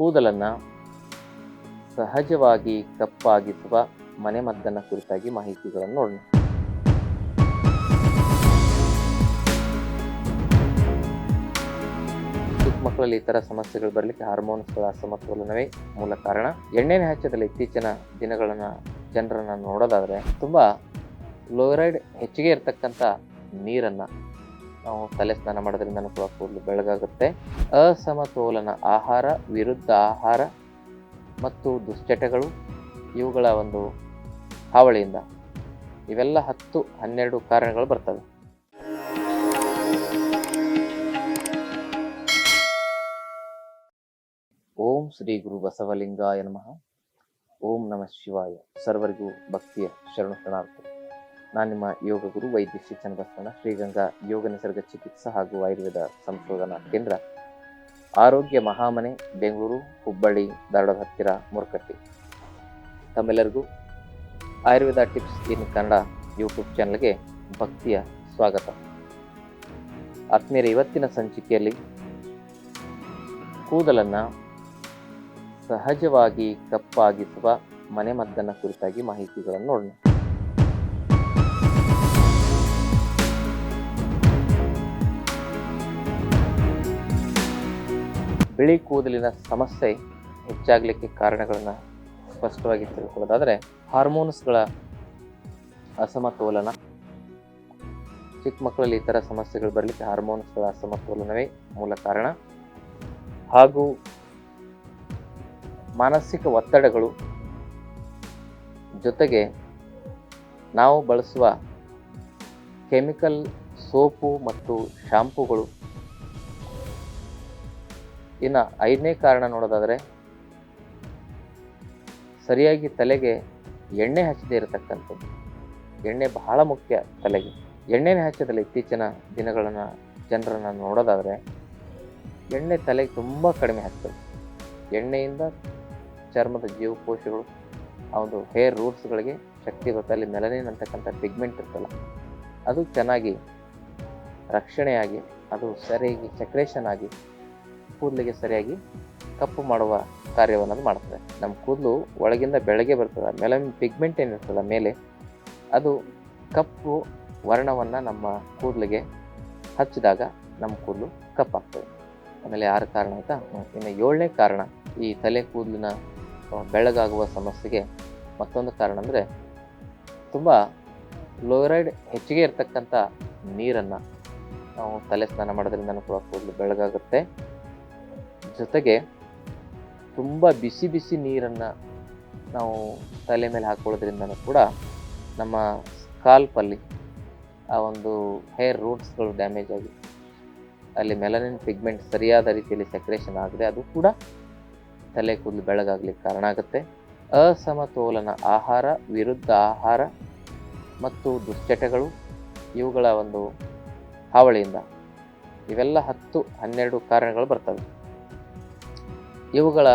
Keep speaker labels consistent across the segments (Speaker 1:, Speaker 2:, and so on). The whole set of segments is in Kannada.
Speaker 1: ಕೂದಲನ್ನು ಸಹಜವಾಗಿ ಕಪ್ಪಾಗಿಸುವ ಮನೆಮದ್ದನ್ನ ಕುರಿತಾಗಿ ಮಾಹಿತಿಗಳನ್ನು ನೋಡೋಣ. ಮಕ್ಕಳಲ್ಲಿ ಈ ಥರ ಸಮಸ್ಯೆಗಳು ಬರಲಿಕ್ಕೆ ಹಾರ್ಮೋನ್ಸ್ಗಳ ಅಸಮತೋಲನವೇ ಮೂಲ ಕಾರಣ. ಎಣ್ಣೆನ ಹೆಚ್ಚದಲ್ಲಿ, ಇತ್ತೀಚಿನ ದಿನಗಳನ್ನು ಜನರನ್ನು ನೋಡೋದಾದರೆ ತುಂಬ ಫ್ಲೋರೈಡ್ ಹೆಚ್ಚಿಗೆ ಇರತಕ್ಕಂಥ ನೀರನ್ನು ನಾವು ತಲೆ ಸ್ನಾನ ಮಾಡೋದ್ರಿಂದ ಕೂಡ ಕೂದಲು ಬೆಳಗಾಗುತ್ತೆ. ಅಸಮತೋಲನ ಆಹಾರ, ವಿರುದ್ಧ ಆಹಾರ ಮತ್ತು ದುಶ್ಚಟಗಳು ಇವುಗಳ ಒಂದು ಹಾವಳಿಯಿಂದ ಇವೆಲ್ಲ ಹತ್ತು, ಹನ್ನೆರಡು ಕಾರಣಗಳು ಬರ್ತವೆ. ಓಂ ಶ್ರೀ ಗುರು ಬಸವಲಿಂಗಾಯ ನಮಃ. ಓಂ ನಮಃ ಶಿವಾಯ. ಸರ್ವರಿಗೂ ಭಕ್ತಿಯ ಶರಣು ಶರಣಾರ್ಥ ನಾನು ನಿಮ್ಮ ಯೋಗ ಗುರು ವೈದ್ಯ ಶ್ರೀ ಚನ್ನಬಸವಣ್ಣ, ಶ್ರೀಗಂಗಾ ಯೋಗ ನಿಸರ್ಗ ಚಿಕಿತ್ಸಾ ಹಾಗೂ ಆಯುರ್ವೇದ ಸಂಶೋಧನಾ ಕೇಂದ್ರ, ಆರೋಗ್ಯ ಮಹಾಮನೆ, ಬೆಂಗಳೂರು, ಹುಬ್ಬಳ್ಳಿ ಧಾರವಾಡ ಹತ್ತಿರ, ಮುರಕಟ್ಟಿ. ತಮ್ಮೆಲ್ಲರಿಗೂ Ayurveda tips in Kannada YouTube ಚಾನಲ್ಗೆ ಭಕ್ತಿಯ ಸ್ವಾಗತ. ಆತ್ಮೀಯರ, ಇವತ್ತಿನ ಸಂಚಿಕೆಯಲ್ಲಿ ಕೂದಲನ್ನು ಸಹಜವಾಗಿ ಕಪ್ಪಾಗಿಸುವ ಮನೆಮದ್ದನ್ನು ಕುರಿತಾಗಿ ಮಾಹಿತಿಗಳನ್ನು ನೋಡೋಣ. ಬಿಳಿ ಕೂದಲಿನ ಸಮಸ್ಯೆ ಹೆಚ್ಚಾಗಲಿಕ್ಕೆ ಕಾರಣಗಳನ್ನು ಸ್ಪಷ್ಟವಾಗಿ ತಿಳ್ಕೊಳ್ಳೋದಾದರೆ ಹಾರ್ಮೋನ್ಸ್ಗಳ ಅಸಮತೋಲನ. ಚಿಕ್ಕ ಮಕ್ಕಳಲ್ಲಿ ಈ ಥರ ಸಮಸ್ಯೆಗಳು ಬರಲಿಕ್ಕೆ ಹಾರ್ಮೋನ್ಸ್ಗಳ ಅಸಮತೋಲನವೇ ಮೂಲ ಕಾರಣ. ಹಾಗೂ ಮಾನಸಿಕ ಒತ್ತಡಗಳು ಜೊತೆಗೆ ನಾವು ಬಳಸುವ ಕೆಮಿಕಲ್ ಸೋಪು ಮತ್ತು ಶಾಂಪೂಗಳು ಇನ್ನು ಐದನೇ ಕಾರಣ ನೋಡೋದಾದರೆ ಸರಿಯಾಗಿ ತಲೆಗೆ ಎಣ್ಣೆ ಹಚ್ಚದೇ ಇರತಕ್ಕಂಥದ್ದು. ಎಣ್ಣೆ ಬಹಳ ಮುಖ್ಯ ತಲೆಗೆ. ಎಣ್ಣೆನೇ ಹಚ್ಚದಲ್ಲಿ ಇತ್ತೀಚಿನ ದಿನಗಳನ್ನು ಜನರನ್ನು ನೋಡೋದಾದರೆ ಎಣ್ಣೆ ತಲೆಗೆ ತುಂಬ ಕಡಿಮೆ ಆಗ್ತದೆ ಎಣ್ಣೆಯಿಂದ ಚರ್ಮದ ಜೀವಕೋಶಗಳು ಆ ಒಂದು ಹೇರ್ ರೂಟ್ಸ್ಗಳಿಗೆ ಶಕ್ತಿ ಬರುತ್ತೆ. ಅಲ್ಲಿ ಮೆಲನಿನ್ ಅಂತಕ್ಕಂಥ ಪಿಗ್ಮೆಂಟ್ ಇರ್ತಲ್ಲ, ಅದು ಚೆನ್ನಾಗಿ ರಕ್ಷಣೆಯಾಗಿ, ಅದು ಸರಿಯಾಗಿ ಸೆಕ್ರೇಷನ್ ಆಗಿ ಕೂದಲಿಗೆ ಸರಿಯಾಗಿ ಕಪ್ಪು ಮಾಡುವ ಕಾರ್ಯವನ್ನು ಮಾಡ್ತದೆ. ನಮ್ಮ ಕೂದಲು ಒಳಗಿಂದ ಬೆಳಗ್ಗೆ ಬರ್ತದೆ ಮೇಲೆ ಪಿಗ್ಮೆಂಟ್ ಏನಿರ್ತದೆ ಮೇಲೆ, ಅದು ಕಪ್ಪು ವರ್ಣವನ್ನು ನಮ್ಮ ಕೂದಲಿಗೆ ಹಚ್ಚಿದಾಗ ನಮ್ಮ ಕೂದಲು ಕಪ್ಪಾಗ್ತದೆ. ಆಮೇಲೆ ಆರು ಕಾರಣ ಆಯಿತಾ? ಇನ್ನು ಏಳನೇ ಕಾರಣ, ಈ ತಲೆ ಕೂದಲಿನ ಬೆಳಗಾಗುವ ಸಮಸ್ಯೆಗೆ ಮತ್ತೊಂದು ಕಾರಣ ಅಂದರೆ ತುಂಬ ಫ್ಲೋರೈಡ್ ಹೆಚ್ಚಿಗೆ ಇರತಕ್ಕಂಥ ನೀರನ್ನು ನಾವು ತಲೆ ಸ್ನಾನ ಮಾಡೋದ್ರಿಂದ ಕೂಡ ಕೂದಲು ಬೆಳಗಾಗುತ್ತೆ. ಜೊತೆಗೆ ತುಂಬ ಬಿಸಿ ಬಿಸಿ ನೀರನ್ನು ನಾವು ತಲೆ ಮೇಲೆ ಹಾಕೊಳ್ಳೋದ್ರಿಂದ ಕೂಡ ನಮ್ಮ ಸ್ಕಾಲ್ಪಲ್ಲಿ ಆ ಒಂದು ಹೇರ್ ರೂಟ್ಸ್ಗಳು ಡ್ಯಾಮೇಜ್ ಆಗಿ ಅಲ್ಲಿ ಮೆಲನಿನ್ ಪಿಗ್ಮೆಂಟ್ ಸರಿಯಾದ ರೀತಿಯಲ್ಲಿ ಸೆಕ್ರೇಷನ್ ಆಗಿದೆ ಅದು ಕೂಡ ತಲೆ ಕೂದಲು ಬೆಳಗಾಗ್ಲಿಕ್ಕೆ ಕಾರಣ ಆಗುತ್ತೆ. ಅಸಮತೋಲನ ಆಹಾರ, ವಿರುದ್ಧ ಆಹಾರ ಮತ್ತು ದುಶ್ಚಟಗಳು ಇವುಗಳ ಒಂದು ಹಾವಳಿಯಿಂದ ಇವೆಲ್ಲ ಹತ್ತು ಹನ್ನೆರಡು ಕಾರಣಗಳು ಬರ್ತವೆ. ಇವುಗಳ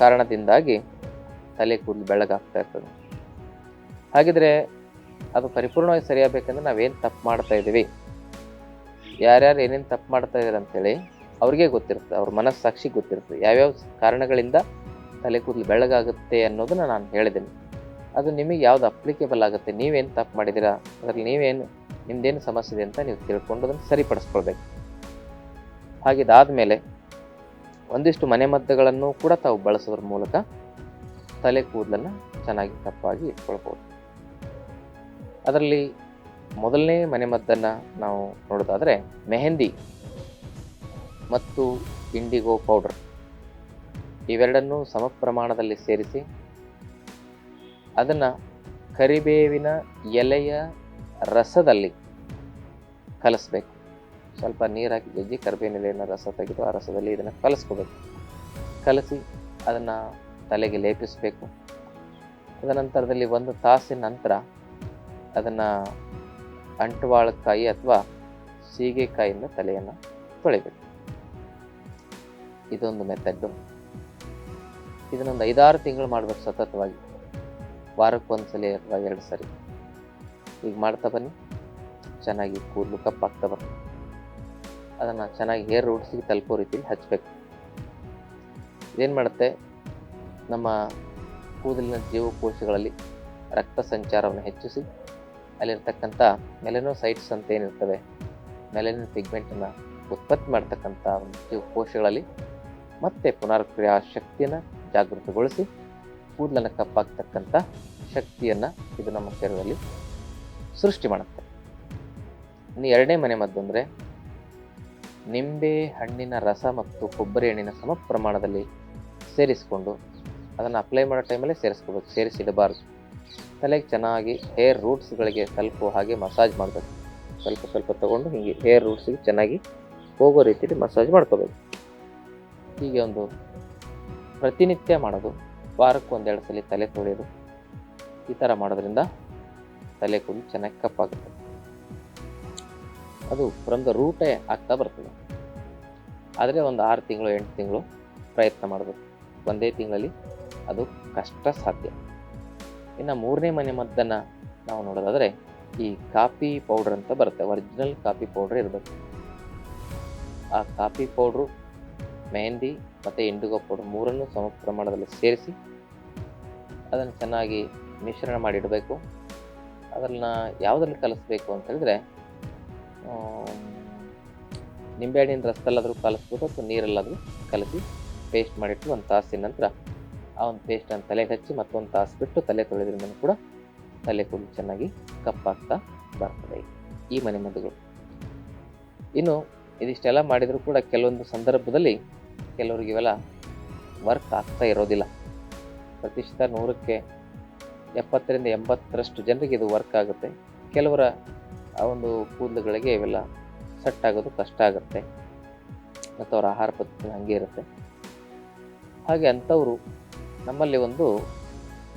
Speaker 1: ಕಾರಣದಿಂದಾಗಿ ತಲೆ ಕೂದಲು ಬೆಳಗಾಗ್ತಾ ಇರ್ತದೆ. ಹಾಗಿದ್ರೆ ಅದು ಪರಿಪೂರ್ಣವಾಗಿ ಸರಿಯಾಗಬೇಕಂದ್ರೆ ನಾವೇನು ತಪ್ಪು ಮಾಡ್ತಾ ಇದ್ದೀವಿ? ಯಾರ್ಯಾರು ಏನೇನು ತಪ್ಪು ಮಾಡ್ತಾ ಇದ್ದಾರೆ ಅಂತೇಳಿ ಅವ್ರಿಗೆ ಗೊತ್ತಿರುತ್ತೆ, ಅವ್ರ ಮನಸ್ಸಾಕ್ಷಿ ಗೊತ್ತಿರುತ್ತೆ. ಯಾವ್ಯಾವ ಕಾರಣಗಳಿಂದ ತಲೆ ಕೂದಲು ಬೆಳಗಾಗುತ್ತೆ ಅನ್ನೋದನ್ನ ನಾನು ಹೇಳಿದ್ದೀನಿ. ಅದು ನಿಮಗೆ ಯಾವ್ದು ಅಪ್ಲಿಕೇಬಲ್ ಆಗುತ್ತೆ, ನೀವೇನು ತಪ್ಪು ಮಾಡಿದ್ದೀರಾ, ಅದರಲ್ಲಿ ನೀವೇನು, ನಿಮ್ದೇನು ಸಮಸ್ಯೆ ಇದೆ ಅಂತ ನೀವು ತಿಳ್ಕೊಂಡು ಅದನ್ನು ಸರಿಪಡಿಸ್ಕೊಳ್ಬೇಕು. ಹಾಗಿದಾದ್ಮೇಲೆ ಒಂದಿಷ್ಟು ಮನೆಮದ್ದುಗಳನ್ನು ಕೂಡ ತಾವು ಬಳಸೋದ್ರ ಮೂಲಕ ತಲೆ ಕೂದಲನ್ನು ಚೆನ್ನಾಗಿ ತಪ್ಪಾಗಿ ಇಟ್ಕೊಳ್ಬೋದು. ಅದರಲ್ಲಿ ಮೊದಲನೇ ಮನೆಮದ್ದನ್ನು ನಾವು ನೋಡೋದಾದರೆ ಮೆಹಂದಿ ಮತ್ತು ಇಂಡಿಗೋ ಪೌಡರ್. ಇವೆರಡನ್ನೂ ಸಮ ಪ್ರಮಾಣದಲ್ಲಿ ಸೇರಿಸಿ ಅದನ್ನು ಕರಿಬೇವಿನ ಎಲೆಯ ರಸದಲ್ಲಿ ಕಲಿಸ್ಬೇಕು. ಸ್ವಲ್ಪ ನೀರು ಹಾಕಿ ಜಜ್ಜಿ ಕರಿಬೇವಿನ ರಸ ತೆಗೆದು ಆ ರಸದಲ್ಲಿ ಇದನ್ನು ಕಲಿಸ್ಕೋಬೇಕು. ಕಲಸಿ ಅದನ್ನು ತಲೆಗೆ ಲೇಪಿಸಬೇಕು. ತದನಂತರದಲ್ಲಿ ಒಂದು ತಾಸಿನ ನಂತರ ಅದನ್ನು ಅಂಟುವಾಳಕಾಯಿ ಅಥವಾ ಸೀಗೆಕಾಯಿಯಿಂದ ತಲೆಯನ್ನು ತೊಳಿಬೇಕು. ಇದೊಂದು ಮೆಥಡ್ಡು. ಇದನ್ನೊಂದು ಐದಾರು ತಿಂಗಳು ಮಾಡಬೇಕು ಸತತವಾಗಿ. ವಾರಕ್ಕೊಂದ್ಸಲಿ ಅಥವಾ ಎರಡು ಸರಿ. ಈಗ ಮಾಡ್ತಾ ಬನ್ನಿ. ಚೆನ್ನಾಗಿ ಕೂದಲು ಕಪ್ಪಾಗ್ತಾ ಬರ್ತದೆ ಅದನ್ನು ಚೆನ್ನಾಗಿ ಹೇರ್ ರೂಟ್ಸಿಗೆ ತಲುಪೋ ರೀತಿಯಲ್ಲಿ ಹಚ್ಚಬೇಕು ಇದೇನು ಮಾಡುತ್ತೆ? ನಮ್ಮ ಕೂದಲಿನ ಜೀವಕೋಶಗಳಲ್ಲಿ ರಕ್ತ ಸಂಚಾರವನ್ನು ಹೆಚ್ಚಿಸಿ, ಅಲ್ಲಿರ್ತಕ್ಕಂಥ ಮೆಲೆನೋಸೈಟ್ಸ್ ಅಂತ ಏನಿರ್ತವೆ, ಮೆಲನಿನ್ ಪಿಗ್ಮೆಂಟನ್ನು ಉತ್ಪತ್ತಿ ಮಾಡ್ತಕ್ಕಂಥ ಒಂದು ಜೀವಕೋಶಗಳಲ್ಲಿ ಮತ್ತೆ ಪುನರ್ಕ್ರಿಯಾ ಶಕ್ತಿಯನ್ನು ಜಾಗೃತಗೊಳಿಸಿ, ಕೂದಲನ್ನು ಕಪ್ಪಾಗ್ತಕ್ಕಂಥ ಶಕ್ತಿಯನ್ನು ಇದು ನಮ್ಮ ಶರೀರದಲ್ಲಿ ಸೃಷ್ಟಿ ಮಾಡುತ್ತೆ. ಇನ್ನು ಎರಡನೇ ಮನೆ ಮದ್ದು ಅಂದರೆ ನಿಂಬೆ ಹಣ್ಣಿನ ರಸ ಮತ್ತು ಕೊಬ್ಬರಿ ಎಣ್ಣಿನ ಸಮ ಪ್ರಮಾಣದಲ್ಲಿ ಸೇರಿಸಿಕೊಂಡು ಅದನ್ನು ಅಪ್ಲೈ ಮಾಡೋ ಟೈಮಲ್ಲೇ ಸೇರಿಸ್ಕೋಬೇಕು ಸೇರಿಸಿಡಬಾರ್ದು. ತಲೆಗೆ ಚೆನ್ನಾಗಿ ಹೇರ್ ರೂಟ್ಸ್ಗಳಿಗೆ ತಲುಪೋ ಹಾಗೆ ಮಸಾಜ್ ಮಾಡಬೇಕು. ಸ್ವಲ್ಪ ಸ್ವಲ್ಪ ತೊಗೊಂಡು ಹೀಗೆ ಹೇರ್ ರೂಟ್ಸಿಗೆ ಚೆನ್ನಾಗಿ ಹೋಗೋ ರೀತಿಯಲ್ಲಿ ಮಸಾಜ್ ಮಾಡ್ಕೋಬೇಕು. ಹೀಗೆ ಒಂದು ಪ್ರತಿನಿತ್ಯ ಮಾಡೋದು, ವಾರಕ್ಕೆ ಒಂದೆರಡು ಸಲ ತಲೆ ತೊಳೆಯೋದು ಈ ಥರ ಮಾಡೋದ್ರಿಂದ ತಲೆ ಕೂದಲು ಚೆನ್ನಾಗಿ ಕಪ್ಪಾಗುತ್ತೆ. ಅದು ಫ್ರಮ್ ದ ರೂಟೇ ಆಗ್ತಾ ಬರ್ತದೆ. ಆದರೆ ಒಂದು ಆರು ತಿಂಗಳು, ಎಂಟು ತಿಂಗಳು ಪ್ರಯತ್ನ ಮಾಡಬೇಕು. ಒಂದೇ ತಿಂಗಳಲ್ಲಿ ಅದು ಕಷ್ಟ ಸಾಧ್ಯ. ಇನ್ನು ಮೂರನೇ ಮನೆ ಮದ್ದನ್ನು ನಾವು ನೋಡೋದಾದರೆ ಈ ಕಾಫಿ ಪೌಡ್ರ್ ಅಂತ ಬರುತ್ತೆ. ಒರಿಜಿನಲ್ ಕಾಫಿ ಪೌಡ್ರ್ ಇರಬೇಕು. ಆ ಕಾಫಿ ಪೌಡ್ರು ಮೆಹಂದಿ ಮತ್ತು ಇಂಡಿಗೋ ಪೌಡ್ರ್ ಮೂರನ್ನು ಸಮ ಪ್ರಮಾಣದಲ್ಲಿ ಸೇರಿಸಿ ಅದನ್ನು ಚೆನ್ನಾಗಿ ಮಿಶ್ರಣ ಮಾಡಿ ಇಡಬೇಕು. ಅದನ್ನು ಯಾವುದ್ರಲ್ಲಿ ಕಲಿಸ್ಬೇಕು ಅಂತ ಹೇಳಿದ್ರೆ ನಿಂಬೆಹಣ್ಣಿನ ರಸದಲ್ಲಾದರೂ ಕಲಿಸ್ಬೋದು ಅಥವಾ ನೀರಲ್ಲಾದರೂ ಕಲಸಿ ಪೇಸ್ಟ್ ಮಾಡಿಟ್ಟು ಒಂದು ತಾಸಿನ ನಂತರ ಆ ಒಂದು ಪೇಸ್ಟನ್ನು ತಲೆಗೆ ಹಚ್ಚಿ ಮತ್ತೊಂದು ತಾಸು ಬಿಟ್ಟು ತಲೆ ತೊಳೆದ್ರಿಂದ ಕೂಡ ತಲೆ ಕೂದಲು ಚೆನ್ನಾಗಿ ಕಪ್ಪಾಗ್ತಾ ಬರ್ತದೆ ಈ ಮನೆ ಮದ್ದುಗಳು ಇನ್ನು ಇದಿಷ್ಟೆಲ್ಲ ಮಾಡಿದರೂ ಕೂಡ ಕೆಲವೊಂದು ಸಂದರ್ಭದಲ್ಲಿ ಕೆಲವರಿಗೆ ಇವೆಲ್ಲ ವರ್ಕ್ ಆಗ್ತಾ ಇರೋದಿಲ್ಲ. ಪ್ರತಿಶತ ನೂರಕ್ಕೆ ಎಪ್ಪತ್ತರಿಂದ ಎಂಬತ್ತರಷ್ಟು ಜನರಿಗೆ ಇದು ವರ್ಕ್ ಆಗುತ್ತೆ. ಕೆಲವರ ಆ ಒಂದು ಕೂದಲುಗಳಿಗೆ ಇವೆಲ್ಲ ಸೆಟ್ ಆಗೋದು ಕಷ್ಟ ಆಗುತ್ತೆ. ಮತ್ತು ಅವರ ಆಹಾರ ಪದ್ಧತಿ ಹಾಗೆ ಇರುತ್ತೆ. ಹಾಗೆ ಅಂಥವರು ನಮ್ಮಲ್ಲಿ ಒಂದು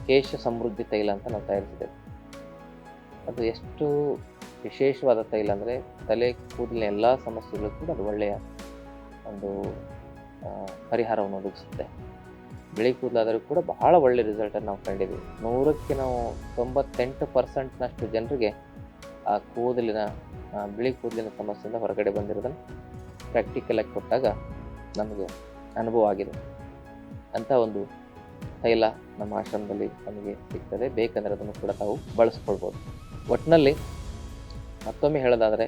Speaker 1: ಕೇಶ ಸಮೃದ್ಧಿ ತೈಲ ಅಂತ ನಾವು ತಯಾರಿಸಿದ್ದೇವೆ. ಅದು ಎಷ್ಟು ವಿಶೇಷವಾದ ತೈಲ ಅಂದರೆ ತಲೆ, ಕೂದಲಿನ ಎಲ್ಲ ಸಮಸ್ಯೆಗಳು ಕೂಡ ಅದು ಒಳ್ಳೆಯ ಒಂದು ಪರಿಹಾರವನ್ನು ಒದಗಿಸುತ್ತೆ. ಬಿಳಿ ಕೂದಲಾದರೂ ಕೂಡ ಬಹಳ ಒಳ್ಳೆಯ ರಿಸಲ್ಟನ್ನು ನಾವು ಕಂಡಿದ್ದೀವಿ. ನೂರಕ್ಕೆ ನಾವು ತೊಂಬತ್ತೆಂಟು ಪರ್ಸೆಂಟ್ನಷ್ಟು ಜನರಿಗೆ ಆ ಕೂದಲಿನ ಬಿಳಿ ಕೂದಲಿನ ಸಮಸ್ಯೆಯಿಂದ ಹೊರಗಡೆ ಬಂದಿರೋದನ್ನು ಪ್ರಾಕ್ಟಿಕಲಾಗಿ ಕೊಟ್ಟಾಗ ನಮಗೆ ಅನುಭವ ಆಗಿದೆ. ಅಂಥ ಒಂದು ತೈಲ ನಮ್ಮ ಆಶ್ರಮದಲ್ಲಿ ನಮಗೆ ಸಿಗ್ತದೆ. ಬೇಕಂದರೆ ಅದನ್ನು ಕೂಡ ತಾವು ಬಳಸ್ಕೊಳ್ಬೋದು. ಒಟ್ಟಿನಲ್ಲಿ ಮತ್ತೊಮ್ಮೆ ಹೇಳೋದಾದರೆ,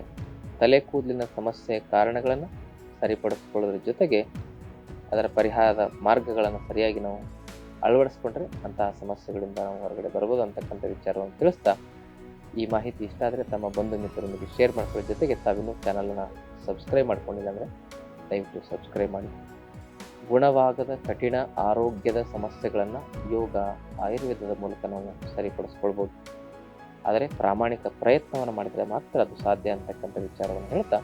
Speaker 1: ತಲೆ ಕೂದಲಿನ ಸಮಸ್ಯೆ ಕಾರಣಗಳನ್ನು ಸರಿಪಡಿಸ್ಕೊಳ್ಳೋದ್ರ ಜೊತೆಗೆ ಅದರ ಪರಿಹಾರದ ಮಾರ್ಗಗಳನ್ನು ಸರಿಯಾಗಿ ನಾವು ಅಳವಡಿಸ್ಕೊಂಡ್ರೆ ಅಂತಹ ಸಮಸ್ಯೆಗಳಿಂದ ನಾವು ಹೊರಗಡೆ ಬರ್ಬೋದು ಅಂತಕ್ಕಂಥ ವಿಚಾರವನ್ನು ತಿಳಿಸ್ತಾ ಈ ಮಾಹಿತಿ ಇಷ್ಟ ಆದರೆ ತಮ್ಮ ಬಂಧು ಮಿತ್ರರೊಂದಿಗೆ ಶೇರ್ ಮಾಡ್ಕೊಳ್ಳೋ ಜೊತೆಗೆ ತಾವಿನ್ನೂ ಚಾನಲನ್ನು ಸಬ್ಸ್ಕ್ರೈಬ್ ಮಾಡ್ಕೊಂಡಿಲ್ಲ ಅಂದರೆ ದಯವಿಟ್ಟು ಸಬ್ಸ್ಕ್ರೈಬ್ ಮಾಡಿ. ಗುಣವಾಗದ ಕಠಿಣ ಆರೋಗ್ಯದ ಸಮಸ್ಯೆಗಳನ್ನು ಯೋಗ, ಆಯುರ್ವೇದದ ಮೂಲಕ ನಾವು ಸರಿಪಡಿಸ್ಕೊಳ್ಬೋದು. ಆದರೆ ಪ್ರಾಮಾಣಿಕ ಪ್ರಯತ್ನವನ್ನು ಮಾಡಿದರೆ ಮಾತ್ರ ಅದು ಸಾಧ್ಯ ಅಂತಕ್ಕಂಥ ವಿಚಾರವನ್ನು ಹೇಳ್ತಾ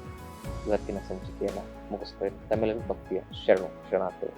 Speaker 1: ಇವತ್ತಿನ ಸಂಚಿಕೆಯನ್ನು ಮುಗಿಸ್ತೇವೆ ತಮಿಳು ಭಕ್ತಿಯ ಶರಣು ಶರಣಾರ್ಥಿ